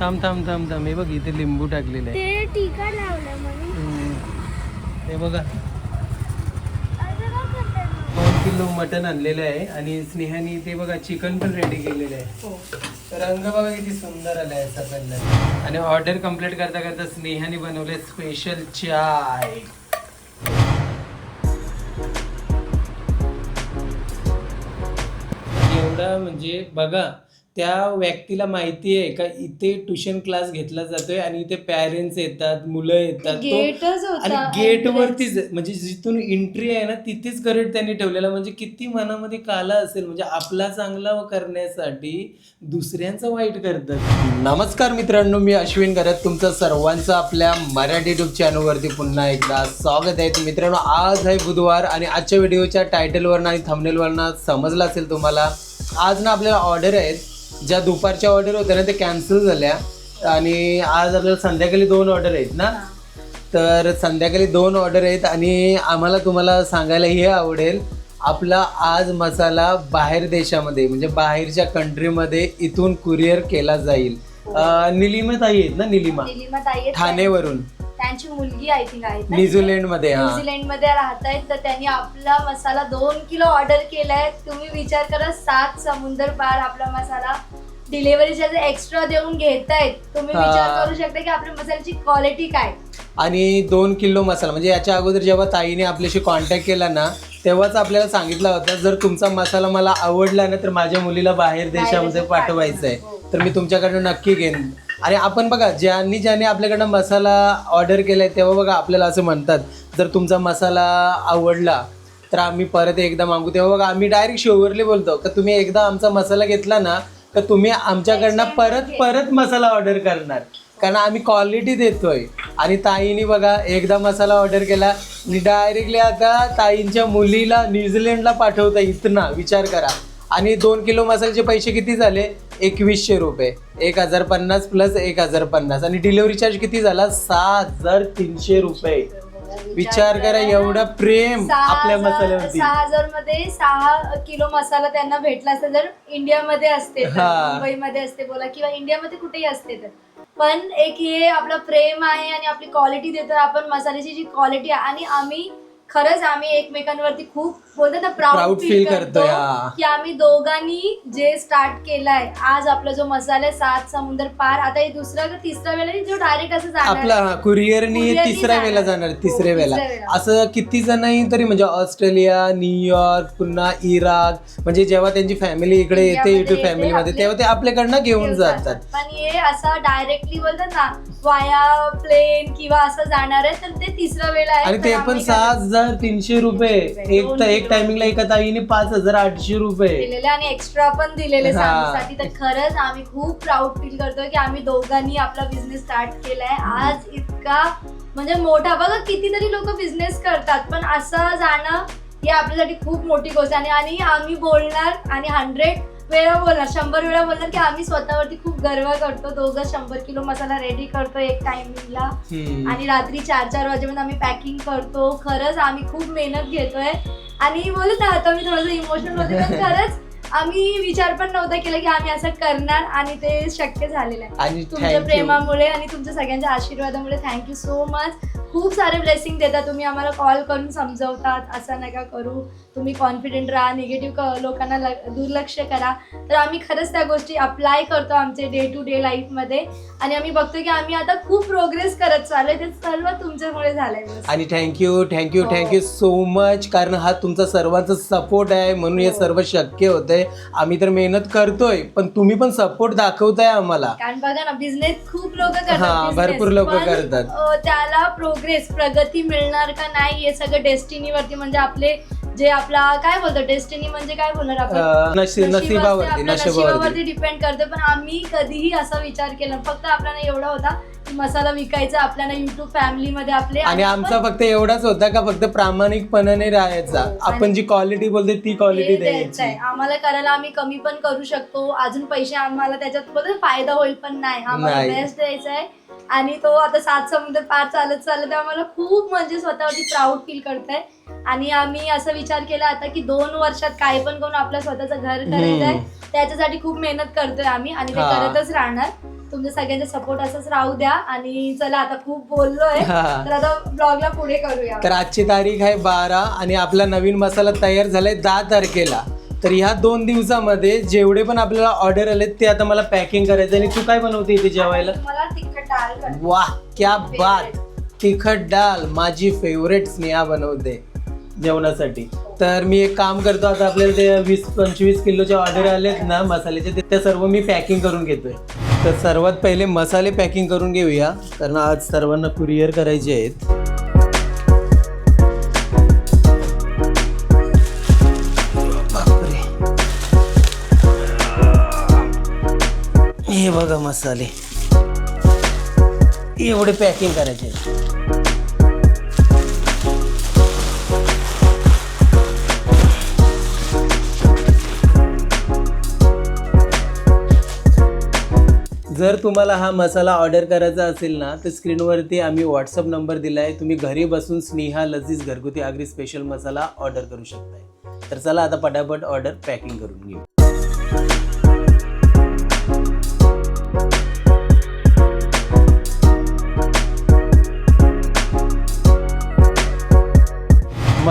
थांब थांब थांब थांब. हे बघ इथे लिंबू टाकलेलं आहे. ते टीका लावलं म्हणून हम्म. हे बघा? दोन किलो मटन आणलेलं आहे आणि स्नेहाने ते बघा चिकन पण रेडी केलेलं आहे. रंग बघा किती सुंदर आलाय असा कलर. आणि ऑर्डर कंप्लीट करता करता स्नेहाने बनवले स्पेशल चाय एवढा म्हणजे बघा त्या व्यक्तीला माहिती आहे का इथे ट्युशन क्लास घेतला जातोय आणि इथे पॅरेंट्स येतात मुलं येतात तो- गेटच होता आणि गेट वरतीच म्हणजे जिथून एंट्री आहे ना तिथेच करेक्ट त्यांनी ठेवलेला. म्हणजे किती मनामध्ये काला असेल. म्हणजे आपला चांगला करण्यासाठी दुसऱ्यांचं वाईट करतात. नमस्कार मित्रांनो मी अश्विन करत तुमचं सर्वांचं आपल्या मराठी युट्यूब चॅनलवरती पुन्हा एकदा स्वागत आहे. तर मित्रांनो आज आहे बुधवार आणि आजच्या व्हिडिओच्या टायटलवरनं आणि थंबनेलवरनं समजलं असेल तुम्हाला. आज ना आपल्याला ऑर्डर आहेत. ज्या दुपारच्या ऑर्डर होत्या ना ते कॅन्सल झाल्या. आणि आज आपल्याला संध्याकाळी दोन ऑर्डर आहेत ना? तर संध्याकाळी दोन ऑर्डर आहेत आणि आम्हाला तुम्हाला सांगायला हे आवडेल आपला आज मसाला बाहेर देशामध्ये म्हणजे बाहेरच्या कंट्रीमध्ये इथून कुरिअर केला जाईल. निलिमा ताई आहेत ना निलिमा? निलिमा ताई आहेत. ठाणेवरून. त्यांची मुलगी आय थिंक आहे? न्यूझीलंडमध्ये हा. न्यूझीलंडमध्ये राहत आहेत तर त्यांनी आपला मसाला दोन किलो ऑर्डर केलाय. तुम्ही विचार करा सात समुंदर पार आपला मसाला. डिलिव्हरीच्या जे एक्स्ट्रा देऊन घेतायत तुम्ही हा. विचार करू शकता की आपल्या मसाल्याची क्वालिटी काय. आणि दोन किलो मसाला म्हणजे याच्या अगोदर जेव्हा ताईने आपल्याशी कॉन्टॅक्ट केला ना तेव्हाच आपल्याला सांगितलं होतं जर तुमचा मसाला मला आवडला ना तर माझ्या मुलीला बाहेर देशामध्ये पाठवायचं. आहे पाठवणार. तर मी तुमच्याकडनं नक्की घेईन. आणि आपण बघा ज्यांनी ज्यांनी आपल्याकडनं मसाला ऑर्डर केलाय तेव्हा बघा आपल्याला असं म्हणतात जर तुमचा मसाला आवडला तर आम्ही परत एकदा मागू. तेव्हा बघा आम्ही डायरेक्ट शेवरली बोलतो का तुम्ही एकदा आमचा मसाला घेतला ना तर तुम्ही आमच्याकडनं परत परत मसाला ऑर्डर करणार. कारण आम्ही क्वालिटी देतोय. आणि ताईने बघा एकदा मसाला ऑर्डर केला आणि डायरेक्टली आता ताईंच्या मुलीला न्यूझीलंडला पाठवता इथनं विचार करा. आणि दोन किलो मसाल्याचे पैसे किती झाले? एकवीसशे रुपये. एक हजार पन्नास प्लस एक हजार पन्नास. आणि डिलिव्हरी चार्ज किती झाला? सहा हजार तीनशे रुपये. विचार करा एवढं प्रेम सहा आपल्या हजार- मसाल्यावरती. सहा हजारमध्ये सहा किलो मसाला त्यांना भेटला असता जर इंडियामध्ये असते तर, हा. मुंबईमध्ये असते बोला किंवा इंडियामध्ये कुठेही असते तर. पण एक हे आपलं प्रेम आहे आणि आपली क्वालिटी देतो. आपण मसाल्याची जी क्वालिटी आहे आणि आम्ही खरंच आम्ही एकमेकांवरती खूप बोलतो ना प्राऊड फील करतोय, करतो हा. की आम्ही दोघांनी जे स्टार्ट केलाय आज आपला जो मसाला आहे सात समुद्र पार आता हे दुसरा का तिसरा नाही, जो डायरेक्ट असं जाणार आपला. कुरिअरनी कुरिअरनी तिसऱ्या वेळेला जाणार. हो, तिसऱ्या वेळेला तिसऱ्या वेळेला. असं किती जणही तरी म्हणजे ऑस्ट्रेलिया न्यूयॉर्क पुन्हा इराक म्हणजे जेव्हा त्यांची फॅमिली इकडे येते इंडियामध्ये युट्यूब येते, फॅमिलीमध्ये आपले- तेव्हा ते आपल्याकडनं घेऊन जातात पण हे असं डायरेक्टली बोलतात ना वाया प्लेन किंवा असं जाणार आहे तर ते तिसरा वेळा आहे आणि तर ते पण आम्ही सहा हजार तीनशे रुपये एक तर एक किलो. टायमिंगला एका ताईने पाच हजार आठशे रुपये. दिलेले आणि एक्स्ट्रा पण दिलेले हा. तर खरंच आम्ही खूप प्राऊड फील करतोय की आम्ही दोघांनी आपला बिझनेस स्टार्ट केलाय. आज इतका म्हणजे मोठा बघा कितीतरी लोक बिझनेस करतात पण असं जाणं ही आपल्यासाठी खूप मोठी गोष्ट आहे. आणि आणि आम्ही बोलणार आणि हंड्रेड वेळा बोलणार शंभर वेळा बोलणार की आम्ही स्वतःवरती खूप गर्व करतो. दोघं शंभर किलो मसाला रेडी करतो एक टायमिंगला हम्म. आणि रात्री चार चार वाजेपर्यंत आम्ही पॅकिंग करतो. खरंच आम्ही खूप मेहनत घेतोय. आणि बोलत आता मी थोडंसं इमोशनल होते पण खरंच आम्ही विचार पण नव्हता केला की आम्ही असं करणार आणि ते शक्य झालेलं आहे. आणि तुमच्या प्रेमामुळे आणि तुमच्या सगळ्यांच्या आशीर्वादामुळे थँक्यू सो मच खूप सारे ब्लेसिंग देता तुम्ही आम्हाला कॉल करून समजवतात असं नका करू तुम्ही कॉन्फिडेंट राहा निगेटिव्ह लोकांना ल- दुर्लक्ष करा तर आम्ही खरंच त्या गोष्टी अप्लाय करतो आमचे डे टू डे लाईफमध्ये आणि आम्ही बघतो की आम्ही आता खूप प्रोग्रेस करत चालू आहे ते सर्व तुमच्यामुळे झालंय. आणि thank you thank you. Thank you so much कारण हा तुमचा सर्वांचा सपोर्ट आहे म्हणून हे हो. सर्व शक्य होतंय आम्ही तर मेहनत करतोय पण तुम्ही पण सपोर्ट दाखवताय आम्हाला कारण बघा ना बिझनेस खूप लोक करतात. भरपूर लोकं करतात. त्याला प्रोग्रेस प्रगती मिळणार का नाही हे सगळं डेस्टिनीवरती म्हणजे आपले जे आपला काय बोलतो डेस्टिनी म्हणजे काय बोलणार आपण? नशिबावरती डिपेंड करते. पण आम्ही कधीही असा विचार केला फक्त आपल्याला एवढा होता की मसाला विकायचा आपल्याला युट्यूब फॅमिलीमध्ये आपले आणि आमचा फक्त एवढाच होता का फक्त प्रामाणिकपणाने राहायचा. हो, आपण जी क्वालिटी बोलते ती क्वालिटी द्यायचं. आम्हाला करायला आम्ही कमी पण करू शकतो. अजून पैसे आम्हाला त्याच्यात फायदा होईल पण नाही. आम्हाला. बेस्ट द्यायचा आहे. आणि तो आता सात समुद्र पार चालत चालत आम्हाला खूप म्हणजे स्वतःवरती प्राऊड फील करताय. आणि आम्ही असा विचार केला आता की दोन वर्षात काय पण करून आपलं स्वतःचं घर करायचं आहे त्याच्यासाठी खूप मेहनत करतोय आम्ही आणि ते हा. करतच राहणार. तुमच्या सगळ्यांचा सपोर्ट असंच राहू द्या आणि चला आता खूप बोललोय. हा. तर आता ब्लॉगला पुढे करूया. तर आजची तारीख आहे बारा आणि आपला नवीन मसाला तयार झालाय दहा तारखेला. तर ह्या दोन दिवसामध्ये जेवढे पण आपल्याला ऑर्डर आले ते आता मला पॅकिंग करायचं आणि तू काय बनवते इथे जेवायला? मला तिखट वा वाह क्या बात. तिखट डाल माझी फेवरेट स्नेहा बनवते जेवणासाठी. तर मी एक काम करतो आता आपल्याला ते वीस पंचवीस किलोचे ऑर्डर आलेत ना मसाल्याचे ते- ते सर्व मी पॅकिंग करून घेतोय. तर सर्वात पहिले मसाले पॅकिंग करून घेऊया कारण आज सर्वांना कुरिअर करायचे आहेत. हे बघा मसाले. एवढे पॅकिंग करायचे. जर तुम्हाला हा मसाला ऑर्डर करायचा असेल ना तर स्क्रीनवरती आम्ही व्हॉट्सअप नंबर दिला आहे तुम्ही घरी बसून स्नेहा लजीज घरगुती आगरी स्पेशल मसाला ऑर्डर करू शकताय. तर चला आता पटापट ऑर्डर पॅकिंग करून घेऊ.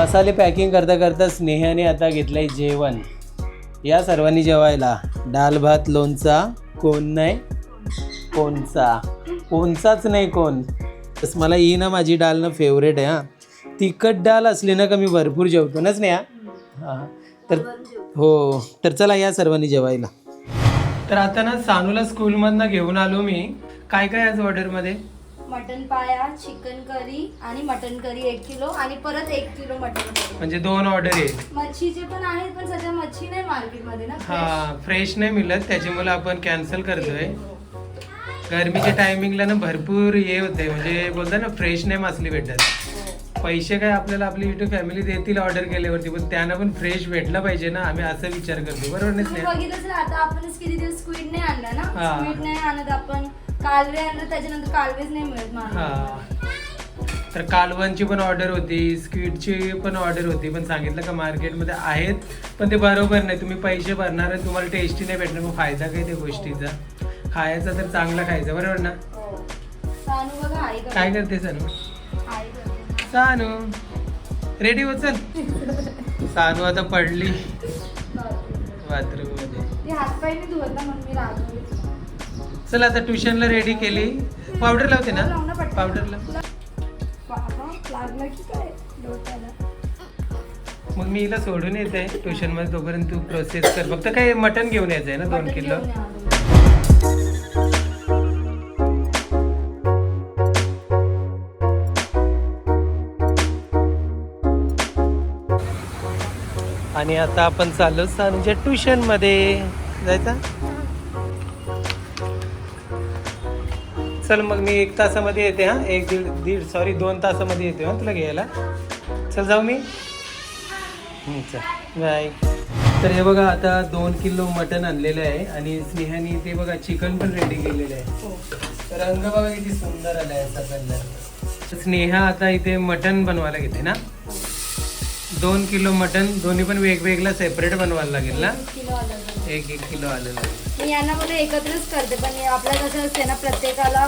मसाले पॅकिंग करता करता स्नेहाने आता घेतलं आहे जेवण. या सर्वांनी जेवायला. डाल भात लोणचा. कोण नाही? कोणचा? कोणचाच नाही कोण. तस मला ही ना माझी डाल ना फेवरेट आहे हां. तिखट डाल असली ना का मी भरपूर जेवतो ना स्नेहा? हां. तर हो. तर चला या सर्वांनी जेवायला. तर आता ना सानूला स्कूलमधनं घेऊन आलो मी. काय काय आज ऑर्डरमध्ये मटन पाया चिकन करी आणि मटन करी एक किलो आणि परत एक किलो मटन करी. म्हणजे दोन ऑर्डर आहेत मच्छीचे पण आहेत पण सध्या मच्छी नाही मार्केटमध्ये ना हा फ्रेश नाही मिळत. त्याच्यामुळे आपण कॅन्सल करतोय. गरमीच्या टायमिंगला ना भरपूर हे होते म्हणजे बोलतात ना फ्रेश नाही मासली भेटत. पैसे काय आपल्याला आपली युट्यूब फॅमिली देतील ऑर्डर केल्यावरती पण त्यांना पण फ्रेश भेटलं पाहिजे ना. आम्ही असं विचार करतो बरोबर नाही ना आता आपणच किती दिवस स्क्वीड नाही आणला ना? हा. स्क्वीड नाही आणत आपण. कालवे आणलं त्याच्यानंतर कालवेच नाही मिळत हा. मला तर कालवांची पण ऑर्डर होती स्क्वीडची पण ऑर्डर होती पण सांगितलं का मार्केटमध्ये आहेत पण ते बरोबर नाही. तुम्ही पैसे भरणार आणि तुम्हाला टेस्टी नाही भेटणार मग फायदा काय त्या गोष्टीचा? खायचा तर चांगला खायचा बरोबर ना? सानू बघा आई काय करते सानू? आई करते. सानू रेडी हो चल? सानू आता पडली. बाथरूममध्ये ती हातपाय नाही धुवत ना म्हणून मी रागवली. चल आता ट्युशनला रेडी केली. पावडर लावते ना. पावडर लाव. मग मी हिला सोडून येते. ट्युशनमध्ये तोपर्यंत तू प्रोसेस कर. फक्त काय मटन घेऊन यायचं आहे ना दोन किलो. आणि आता आपण चाललो सानूच्या ट्युशनमध्ये. जायचा? चल मग मी एक तासामध्ये येते हा? एक दीड दीड सॉरी दोन तासामध्ये येते हा तुला घ्यायला. चल जाऊ मी. चल. बाय. तर हे बघा आता दोन किलो मटन आणलेलं आहे आणि स्नेहाने ते बघा चिकन पण रेडी केलेलं आहे. हो. तर रंग बघा किती सुंदर आलाय असा कलर स्नेहा आता इथे मटन बनवायला घेते ना? दोन किलो मटन दोन्ही पण वेगवेगळा सेपरेट बनवायला लागेल ना? एक. एक किलो आलेलं आहे मी यांना मध्ये एकत्रच करते पण हे आपलं कसं असते ना प्रत्येकाला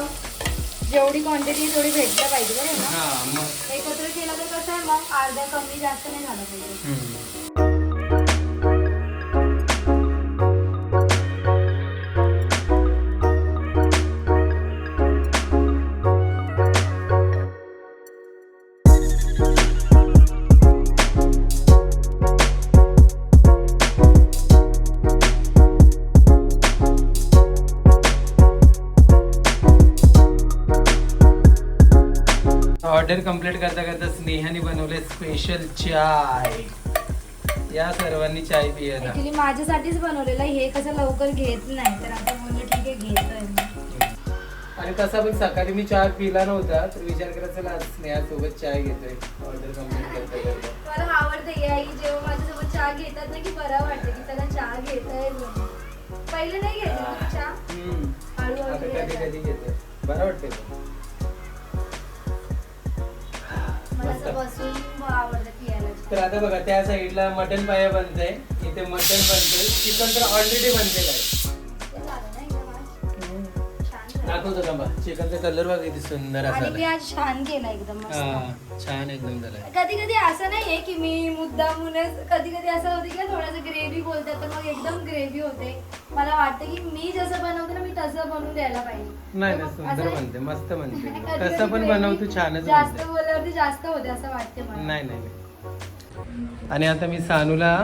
जेवढी क्वांटिटी तेवढी भेटलं पाहिजे बरोबर ना हा मग एकत्र केलं तर कसं आहे मग अर्ध्या कमी जास्त नाही झालं पाहिजे हम्म. कंप्लीट करता करता स्नेहाने बनवले स्पेशल चाय. या सर्वांनी चाय ऍक्च्युली माझ्यासाठीच बनवलेलं. हे कसं लवकर घेत नाही तर आता म्हणलं ठीक आहे घेतोय. आणि तसा पण सकाळी मी चहा पिला नव्हता तर विचार करा चला आज स्नेहासोबत चाय घेतोय. ऑर्डर कंप्लीट करता करता. मला आवडते आई जेव्हा माझ्यासोबत चहा घेतात ना की बरं वाटतं की त्याला चहा घेता पहिले नाही घेत चहा? हम्म. हळूहळू कधी घेत कधी घेतोय. बरं वाटतंय. का? तर आता बघा त्या साईडला मटन पाया बनतंय इथे मटन बनतंय चिकन तर ऑलरेडी बनलेलं आहे दाखवतो का बा चिकनचा कलर बघा किती सुंदर आणि मी. आज छान केला एकदम मस्त. छान एकदम झालाय. कधी कधी असं नाहीये की मी मुद्दामूनच कधी कधी असं होते की थोडंसं ग्रेव्ही बोलतात तर मग एकदम ग्रेव्ही होते. मला वाटतं की मी जसं बनवते ना मी तसं बनवून द्यायला पाहिजे. नाही तर नाही मग सुंदर असं- म्हणते मस्त म्हणते कधी-कधी कसं पण gravy बनवतो छानच जास्त बोलल्यावरती जास्त होते असं वाटते मला. नाही नाही नाही. आणि आता मी सानूला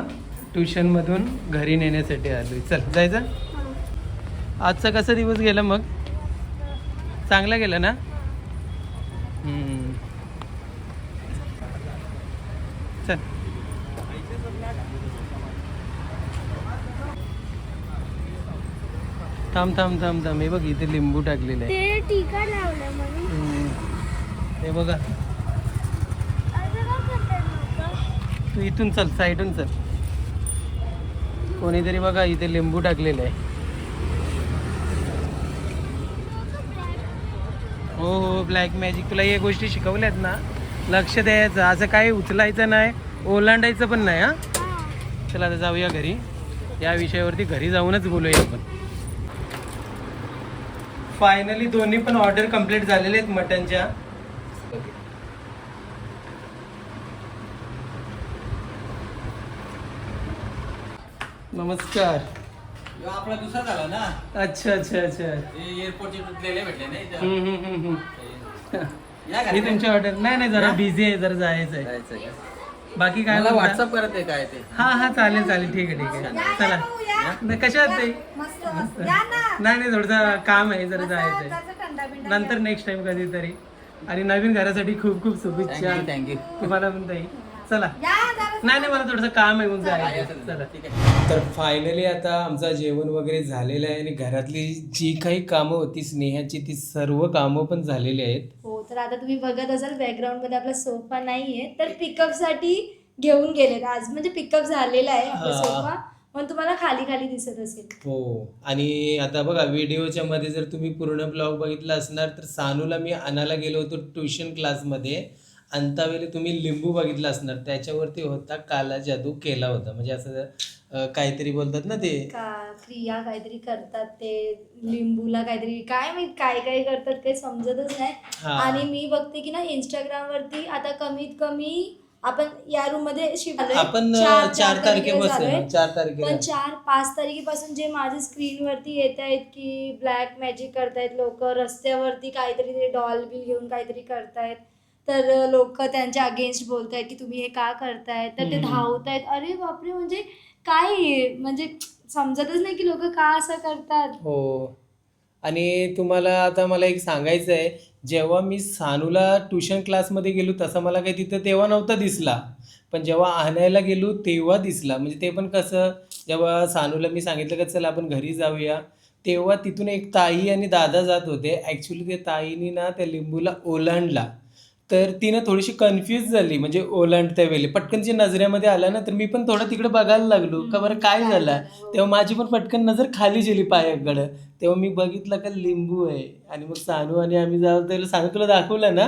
ट्युशन मधून घरी नेण्यासाठी आलोय. चल जायचं? आजचा कसा दिवस गेला मग? चांगला गेला ना. चल. थांब थांब थांब थांब. हे बघ इथे लिंबू टाकलेलं आहे. ते टीका लावलं म्हणून. हम्म. हे बघा. तू इथून चल साईडून चल. कोणीतरी बघा इथे लिंबू टाकलेलं आहे. हो हो ब्लॅक मॅजिक तुला या गोष्टी शिकवल्यात ना लक्ष द्यायचं. असं काही उचलायचं नाही ओलांडायचं पण नाही हा? चला आता जाऊया घरी. या विषयावरती घरी जाऊनच बोलूया आपण. फायनली दोन्ही पण ऑर्डर कंप्लीट झालेले आहेत मटनच्या. नमस्कार. आपला दुसरा झाला ना? अच्छा अच्छा अच्छा. एअरपोर्टचे तुटलेले भेटले नाही इथं. हम्म, हम्म, हम्म, हम्म. या ही घरी तुमची ऑर्डर नाही नाही जरा बिझी आहे जरा जायचं आहे जायचं का? बाकी काय मला म्हणता? व्हॉट्सअप करत आहे काय ते? हा हा चालेल चालेल ठीक आहे ठीक आहे. चला. नाही, कशा आहात ते? मस्त मस्त. नाही नाही थोडंसं काम आहे जरा जायचं आहे थंडा बिंडा नंतर नेक्स्ट टाइम कधीतरी. आणि नवीन घरासाठी खूप खूप शुभेच्छा. थँक्यू थँक्यू तुम्हाला पण ताई. चला. नाही नाही मला थोडंसं काम आहे जायचं चला ठीक आहे. तर फायनली आता आमचं जेवण वगैरे झालेलं आहे आणि घरातली जी काही कामं होती स्नेहाची ती सर्व कामं पण झालेली आहेत. हो तर आता तुम्ही बघत असाल बॅकग्राऊंडमध्ये आपला सोफा नाहीये तर पिकअपसाठी घेऊन गेले आज म्हणजे पिकअप झालेला आहे आपला हा. सोफा पण तुम्हाला खाली खाली दिसत असेल. हो आणि आता बघा व्हिडिओच्या मध्ये जर तुम्ही पूर्ण ब्लॉग बघितला असणार तर सानूला मी आणायला गेलो होतो ट्युशन क्लासमध्ये अंतावेळी तुम्ही लिंबू बघितला असणार त्याच्यावरती होता काला जादू केला होता म्हणजे असं अं, काहीतरी बोलतात ना ते का क्रिया काहीतरी करतात ते लिंबूला काहीतरी काय माहीत काय काय करतात काही समजतच नाही हा. आणि मी बघते की ना इंस्टाग्राम वरती आता कमीत कमी आपण या रूममध्ये शिफ्ट झालोय. आपण चार- अं, चार चार तारखेला झालोय. तारखेपासून चार तारखेला पण चार पाच तारखेपासून जे माझ्या स्क्रीनवरती येत आहेत की ब्लॅक मॅजिक करतायत लोक रस्त्यावरती काहीतरी ते डॉल बिल घेऊन काहीतरी करतायत तर लोक त्यांच्या अगेन्स्ट बोलतायत की तुम्ही हे का करतायत? तर ते हम्म. धावतायत. अरे बापरे! म्हणजे काय? म्हणजे समजतच नाही की लोक का असं करतात. हो. आणि तुम्हाला आता मला एक सांगायचं आहे जेव्हा मी सानूला ट्युशन क्लासमध्ये गेलो तसा मला काही तिथं तेव्हा नव्हता दिसला. पण जेव्हा आणायला गेलो तेव्हा दिसला. म्हणजे ते पण कसं जेव्हा सानूला मी सांगितलं का चल आपण घरी जाऊया तेव्हा तिथून एक ताई आणि दादा जात होते. ॲक्च्युली ते ताईनी ना त्या लिंबूला ओलांडला. तर ती ना थोडीशी कन्फ्यूज झाली म्हणजे ओलांडत्या वेळी पटकन जे नजरेमध्ये आला ना तर मी पण थोडं तिकडे बघायला लागलो. का बरं काय काय झालं? झालं? हो. तेव्हा माझी पण पटकन नजर खाली गेली पायाकडं. तेव्हा मी बघितलं का लिंबू आहे. आणि मग सानू आणि आम्ही जाऊ त्याला सानू तुला दाखवलं ना.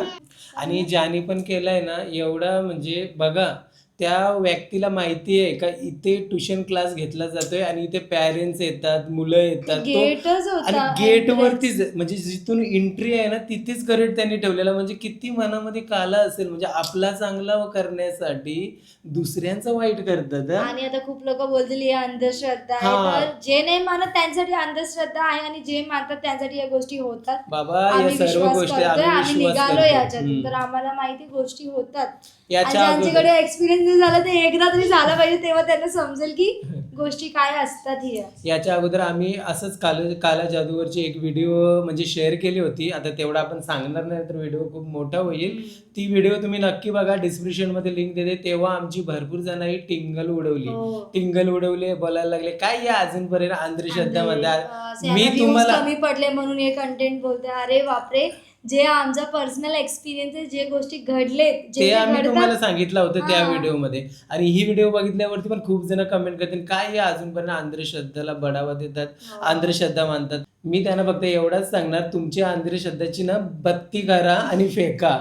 आणि ज्याने पण केलंय ना एवढा म्हणजे बघा. त्या व्यक्तीला माहिती आहे का? इथे ट्युशन क्लास घेतला जातोय आणि इथे पॅरेंट्स येतात मुलं येतात. तो गेटच होता आणि गेट वरतीच म्हणजे जिथून एंट्री आहे ना तिथेच करेक्ट त्यांनी ठेवलेला. म्हणजे किती मनामध्ये काला असेल. म्हणजे आपला चांगला करण्यासाठी दुसऱ्यांचा वाईट करतात हा? आणि आता खूप लोक बोलतील ही अंधश्रद्धा आहे. हा. तर जे नाही मानत त्यांच्यासाठी अंधश्रद्धा आहे आणि जे मानतात त्यांसाठी या गोष्टी होतात. बाबा या आम्ही सर्व विश्वास गोष्टी करतोय आम्ही निघालो. याच्यातून. हम्म. तर आम्हाला माहिती गोष्टी होतात. आणि याच्या ज्यांच्याकडे अगोदर एक्सपिरियन्स झाला ते एकदा तरी झाला पाहिजे तेव्हा त्यांना समजेल की गोष्टी काय असतात ही. याच्या अगोदर आम्ही असंच काल काला जादूवरची एक व्हिडिओ म्हणजे शेअर केली होती. आता तेवढा आपण सांगणार नाही तर व्हिडिओ खूप मोठा होईल. ती व्हिडिओ तुम्ही नक्की बघा डिस्क्रिप्शनमध्ये लिंक देते. तेव्हा आमची भरपूर जणांनी टिंगल उडवली. हो. टिंगल उडवले बोलायला लागले. काय या अजूनपर्यंत अंधश्रद्धामध्ये? असे मी views तुम्हाला कमी पडले म्हणून हे कंटेंट बोलते. अरे बापरे. जे आमचा पर्सनल एक्सपिरियन्स जे गोष्टी घडलेत जे ते आम्ही घडतात, तुम्हाला सांगितलं होतं त्या हा. व्हिडिओमध्ये आणि ही व्हिडिओ बघितल्यावरती पण खूप जण कमेंट करतील काय या अजूनपर्यंत अंधश्रद्धाला बढावा देतात हो. अंधश्रद्धा मानतात मी त्यांना फक्त एवढाच सांगणार तुमच्या अंधश्रद्धाची ना बत्ती करा आणि फेका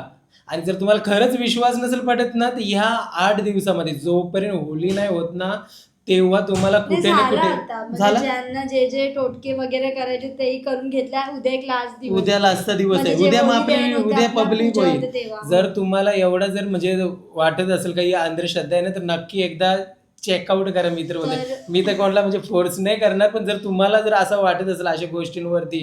आणि जर तुम्हाला खरंच विश्वास नसेल पडत ना तर ह्या आठ दिवसामध्ये जोपर्यंत होली नाही होत ना तेव्हा तुम्हाला नाही, कुठे ना झालं आता. कुठे म्हणजे झाला? ज्यांना जे जे टोटके वगैरे करायचे तेही करून घेतल्या. उद्या एक लास्ट दिवस. उद्या लास्टचा दिवस म्हणजे आहे उद्या मग आपली उद्या होतं, उद्या आपला पब्लिक पूजा होईल. होते तेव्हा. जर तुम्हाला एवढा जर म्हणजे वाटत असेल काही अंधश्रद्धा आहे ना तर नक्की एकदा चेकआउट करा मित्रमध्ये तर- मी तर कोणाला म्हणजे फोर्स नाही करणार पण जर तुम्हाला जर असं वाटत असेल अशा गोष्टींवरती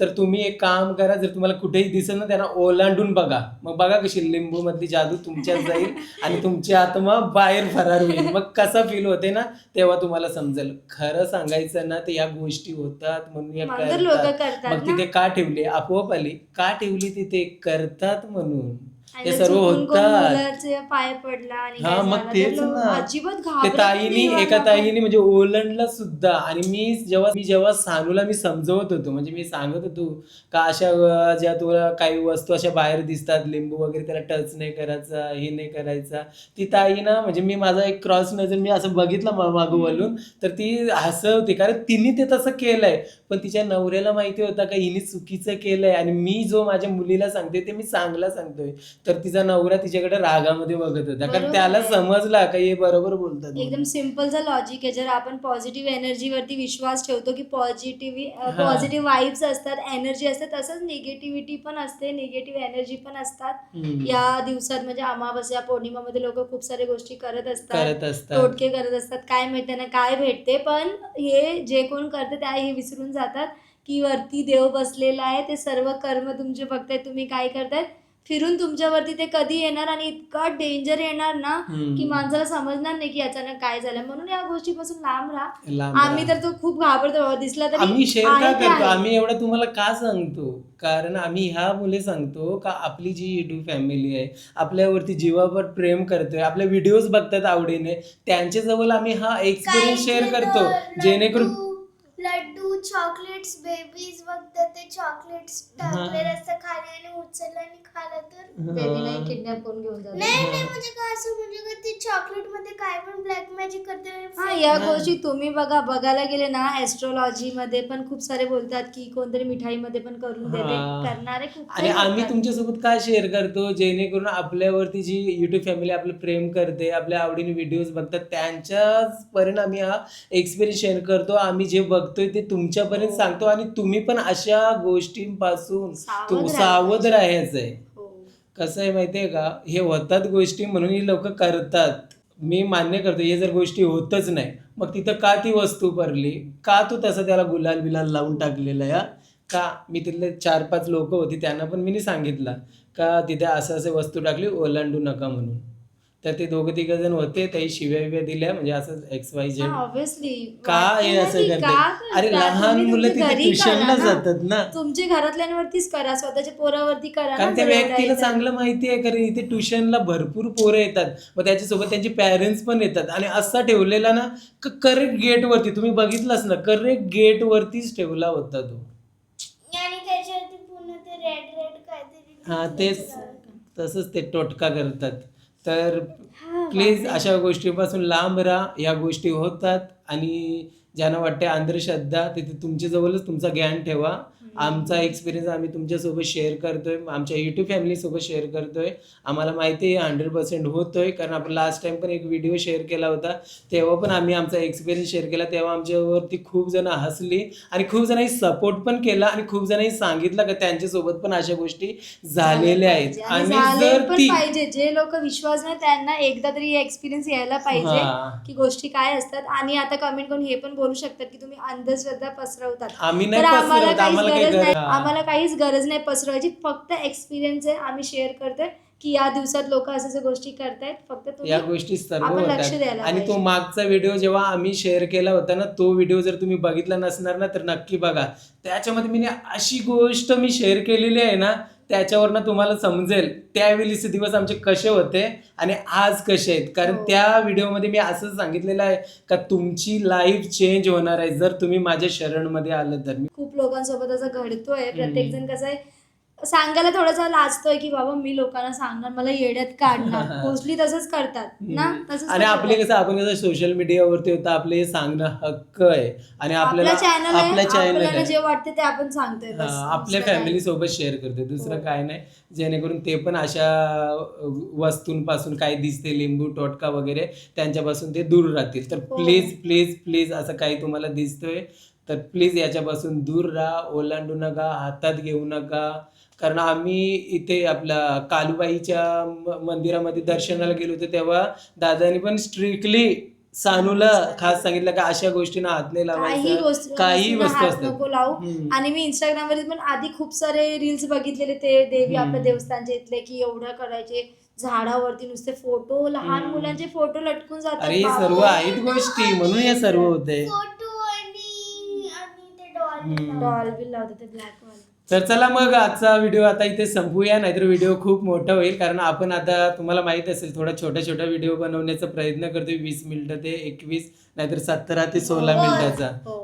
तर तुम्ही एक काम करा जर तुम्हाला कुठेही दिसेल ना त्यांना ओलांडून बघा. मग बघा कशी लिंबू मधली जादू तुमच्यात जाईल आणि तुमची आत्मा बाहेर फरार होईल. मग कसा फील होते ना तेव्हा तुम्हाला समजेल. खरं सांगायचं ना तर या गोष्टी होतात म्हणून या लोकं करतात. करतात मग ना. तिथे का ठेवली? आपोआप आली. का ठेवली तिथे? करतात म्हणून. आणि हे जर सर्व चुकून कोण होतात. मुलाचे पाय पडला आणि हा काय मग झालं, तेच लोक ना. अजिबात ते घाबरत ताईनी नाही एका मला. ताईनी म्हणजे ओलंडला सुद्धा. आणि मी जेव्हा मी जेव्हा सानूला मी समजवत होतो. म्हणजे मी सांगत होतो का अशा अं, ज्या तुला काही वस्तू अशा बाहेर दिसतात लिंबू वगैरे त्याला टच नाही करायचा हे नाही करायचा. ती ताई ना म्हणजे मी माझा एक क्रॉस नजर मी असं बघितलं मा- मागं वळून. तर ती हसवते कारण तिने ते तसं केलंय. पण तिच्या नवऱ्याला माहिती होता का हिने चुकीचं केलंय. आणि मी जो माझ्या मुलीला सांगते ते मी चांगला सांगतोय. तर तिचा नवरा तिच्याकडे रागामध्ये बघत होता कारण बरोबर त्याला आहे. समजला का हे बरोबर बोलतात म्हणून. एकदम सिम्पलचा लॉजिक आहे जर आपण पॉझिटिव्ह एनर्जीवरती विश्वास ठेवतो की पॉझिटिव्ह हा. पॉझिटिव्ह वाईब्स असतात एनर्जी असते तसंच निगेटिव्हिटी पण असते निगेटिव्ह एनर्जी पण असतात हम्म. या दिवसात म्हणजे अमावस्या पौर्णिमामध्ये लोक खूप सारे गोष्टी करत असतात करत असतात तोटके करत असतात काय माहिती त्यांना काय भेटते पण हे जे कोण करते त्या हे विसरून जातात की वरती देव बसलेला आहे ते सर्व कर्म तुमचे बघताय तुम्ही काय करतायत फिरून तुमच्यावरती ते कधी येणार आणि इतकं डेंजर येणार ना. की माणसाला समजणार नाही की अचानक काय झालं म्हणून या गोष्टीपासून लांब राहा आम्ही. तर तो खूप घाबरतो दिसला तरी आम्ही शेअर का ते करतो. आम्ही एवढं तुम्हाला का सांगतो कारण आम्ही ह्या मुले सांगतो का आपली जी युट्यूब फॅमिली आहे आपल्यावरती जीवावर प्रेम करतोय आपले व्हिडिओज बघतात आवडीने त्यांच्या जवळ आम्ही हा एक्सपिरियन्स शेअर करतो जेणेकरून लड्डू चॉकलेट्स बेबीज बघतात ते चॉकलेट्स टाकलेलं असतं खाली आणि उचललं आणि खाल्लं तर? बेबी नाही किडनॅप करून घेऊन जातो नाही नाही म्हणजे काय असं म्हणजे का ते चॉकलेटमध्ये काय पण ब्लॅक मॅजिक करते हा या गोष्टी तुम्ही बघा बघायला गेले ना ऍस्ट्रॉलॉजी मध्ये पण खूप सारे बोलतात की कोणतरी मिठाईमध्ये पण करून देते. हा. करणारे खूप आणि काही आम्ही बोलतात. तुमच्यासोबत काय शेअर करतो? जेणेकरून आपल्यावरती जी युट्यूब फॅमिली आपलं प्रेम करते आपल्या आवडीने व्हिडिओज बघतात त्यांच्याच परिणामी हा एक्सपिरियन्स शेअर करतो. आम्ही जे बघतोय ते तुमच्यापर्यंत हो. सांगतो आणि तुम्ही पण अशा गोष्टींपासून सावध तू राहायला सावध राहायचं आहे. हो. कसं आहे माहितीये का? हे होतात गोष्टी म्हणून ही लोक करतात. मी मान्य करतो हे जर गोष्टी होतच नाही मग तिथं का ती वस्तू भरली का तू तसं त्याला गुलाल बिलाल लावून टाकलेलं या? का मी तिथले चार पाच लोक होती त्यांना पण मी सांगितलं का तिथे असं असं वस्तू टाकली ओलांडू नका म्हणून. तर ते दोघं तिघ जण होते त्याही शिव्या विव्या दिल्या म्हणजे असं एक्स वाय झेड. का हे ना असं करते? करतात? अरे लहान मुलं तिथे ट्युशनला. जातात ना. तुमच्या घरातल्यांवरतीच करा स्वतःच्या पोरावरती करा ना कारण त्या व्यक्तीला. चांगलं माहिती आहे कारण इथे ट्युशनला भरपूर पोरं येतात. मग त्याच्यासोबत त्यांचे पॅरेंट्स पण येतात. आणि असा ठेवलेला ना करेक्ट गेटवरती तुम्ही बघितलंच ना करेक्ट गेटवरतीच ठेवला होता तो. हा तेच. तसंच ते टोटका करतात. तर प्लीज. अशा गोष्टीपासून लांब राहा या गोष्टी होतात आणि ज्यांना वाटते अंधश्रद्धा तिथे तुमच्या जवळच तुमचा ज्ञान ठेवा आमचा एक्सपिरियन्स आम्ही तुमच्यासोबत शेअर करतोय. आमच्या युट्यूब फॅमिलीसोबत शेअर करतोय. आम्हाला माहिती आहे हंड्रेड पर्सेंट होतोय. कारण आपण लास्ट टाइम पण एक व्हिडिओ शेअर केला होता. तेव्हा पण आम्ही आमचा एक्सपिरियन्स शेअर केला. तेव्हा आमच्यावरती खूप जण हसली आणि खूप जणांनी सपोर्ट पण केला आणि खूप जणांनी सांगितलं का त्यांच्यासोबत पण अशा गोष्टी झालेल्या आहेत. आणि जर ती पाहिजे. जे लोक विश्वास नाही त्यांना एकदा तरी एक्सपिरियन्स यायला पाहिजे. की गोष्टी काय असतात. आणि आता कमेंट करून हे पण बोलू शकतात की तुम्ही अंधश्रद्धा पसरवतात. आम्ही नाही पसरवत, आम्हाला गरज नाही. आम्हाला काहीच गरज नाही पसरवायची. फक्त एक्सपिरियन्स आहे आम्ही शेअर करतोय की या दिवसात लोक असं असं गोष्टी करतायत. फक्त या गोष्टी सर्व आपण लक्ष होतात. द्यायला आणि तो पाहिजे. मागचा व्हिडिओ जेव्हा आम्ही शेअर केला होता ना तो व्हिडिओ जर तुम्ही बघितला नसणार ना तर नक्की बघा. त्याच्यामध्ये मी अशी गोष्ट मी शेअर केलेली आहे ना त्याच्यावरनं तुम्हाला समजेल त्यावेळीचे दिवस आमचे कसे होते आणि आज कसे आहेत. कारण हो. त्या व्हिडिओमध्ये मी असं सांगितलेलं आहे का तुमची लाईफ चेंज होणार आहे. जर तुम्ही माझ्या शरणमध्ये आलं तर. मी खूप लोकांसोबत असं घडतोय. प्रत्येक जण कसं आहे सांगायला थोडासा लाजतोय की बाबा मी लोकांना सांगणार मला येड्यात काढणार मोस्टली तसंच करतात ना तसंच आणि आपले. कसं आपण कसं सोशल मीडियावरती होतं आपले हे सांगणं हक्क आहे आणि आपल्याला आपलं चॅनल आहे आपल्या चॅनल आपल्याला जे वाटते ते आपण सांगतोय बस. आपल्या दुसरं काय. फॅमिली सोबत शेअर करते दुसरं हो. काय नाही जेणेकरून ते पण अशा अ, वस्तूंपासून काय दिसते लिंबू टोटका वगैरे त्यांच्यापासून ते दूर राहतील तर हो. प्लीज प्लीज प्लीज असं काही तुम्हाला दिसतोय तर प्लीज याच्यापासून दूर राहा ओलांडू नका हातात घेऊ नका कारण आम्ही इथे आपल्या कालूबाईच्या म- मंदिरामध्ये दर्शनाला गेलो होतो तेव्हा दादानी पण स्ट्रिक्टली सानूला खास सांगितलं का अशा गोष्टींना हात नाही काही लावायचं वस्तू असतात नको लावू. आणि मी इंस्टाग्राम वरती पण आधी खूप सारे रील्स बघितलेले ते देवी आपल्या. देवस्थानचे इथले की एवढं करायचे झाडावरती नुसते फोटो लहान. मुलांचे फोटो लटकून जातात अरे हे. सर्व आहेत गोष्टी म्हणून हे सर्व होते फोटो आणि आणि ते डॉल बिल लावतात ते ब्लॅक वाले तर चला मग आजचा व्हिडिओ आता इथे संपूया नाहीतर व्हिडिओ खूप मोठा होईल कारण आपण आता तुम्हाला माहीत असेल थोडा छोट्या छोट्या व्हिडिओ बनवण्याचा प्रयत्न करतोय वीस मिनिटं ते एकवीस नाहीतर सतरा ते सोळा मिनिटाचा. हो.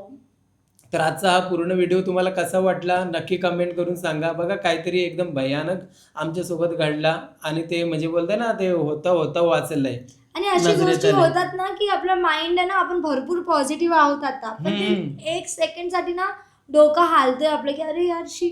तर आजचा हा पूर्ण व्हिडिओ तुम्हाला कसा वाटला नक्की कमेंट करून सांगा. बघा काहीतरी एकदम भयानक आमच्यासोबत घडला आणि ते म्हणजे बोलता ना ते होता होता वाचलंय. आणि अशी नजरेत गोष्टी आलं. होतात ना की आपला माइंड आहे ना आपण भरपूर पॉझिटिव्ह आहोत आता. पण हम्म. ते एक सेकंडसाठी ना डोकं हालतोय आपलं की अरे यार शी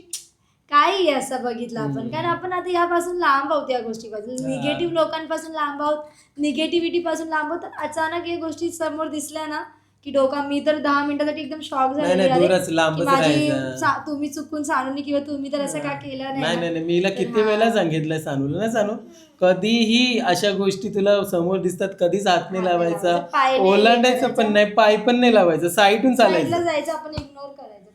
काय असं बघितलं आपण. कारण आपण आता यापासून लांब आहोत या गोष्टीपासून हा. निगेटिव्ह लोकांपासून लांब आहोत निगेटिव्हिटी पासून लांब आहोत तर अचानक या गोष्टी समोर दिसल्या ना की डोका मी तर दहा मिनिटासाठी एकदम शॉक नाही झाले नाही दूरच की लांबच माझी राहायचं सा- तुम्ही चुकून सांगून किंवा तुम्ही तर असं का केलं नाही नाही नाही? नाही मी हिला किती. वेळा सांगितलंय सानूला ना सानू कधीही अशा गोष्टी तुला समोर दिसतात कधीच हात नाही हात नाही लावायचा लावायचा, पाय नाही ओलांडायचं करायचा. पण नाही पाय पण नाही लावायचं साईडून साईडला चालायचं जायचं आपण इग्नोर करायचं?